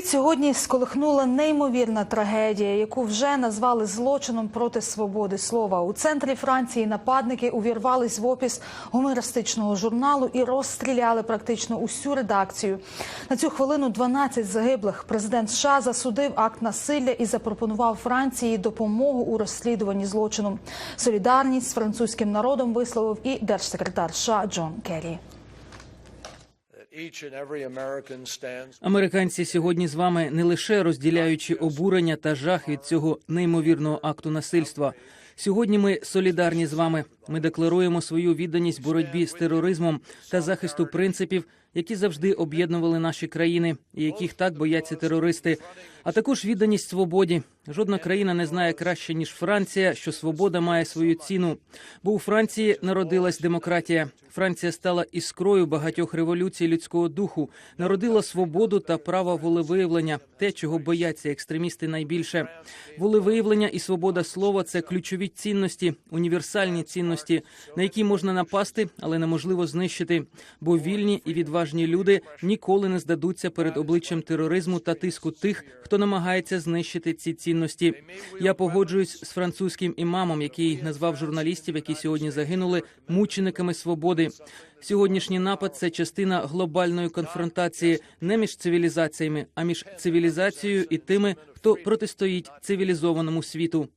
Світ сьогодні сколихнула неймовірна трагедія, яку вже назвали злочином проти свободи слова. У центрі Франції нападники увірвались в опис гумористичного журналу і розстріляли практично усю редакцію. На цю хвилину 12 загиблих. Президент США засудив акт насилля і запропонував Франції допомогу у розслідуванні злочину. Солідарність з французьким народом висловив і держсекретар США Джон Керрі. Американці сьогодні з вами не лише розділяючи обурення та жах від цього неймовірного акту насильства. Сьогодні ми солідарні з вами. Ми декларуємо свою відданість боротьбі з тероризмом та захисту принципів, які завжди об'єднували наші країни, і яких так бояться терористи. А також відданість свободі. Жодна країна не знає краще ніж Франція, що свобода має свою ціну. Бо у Франції народилась демократія. Франція стала іскрою багатьох революцій людського духу, народила свободу та право волевиявлення, те, чого бояться екстремісти найбільше. Волевиявлення і свобода слова це ключові цінності, універсальні цінності, на які можна напасти, але неможливо знищити. Бо вільні і відважні люди ніколи не здадуться перед обличчям тероризму та тиску тих, хто намагається знищити ці цінності. Я погоджуюсь з французьким імамом, який назвав журналістів, які сьогодні загинули, мучениками свободи. Сьогоднішній напад це частина глобальної конфронтації не між цивілізаціями, а між цивілізацією і тими, хто протистоїть цивілізованому світу.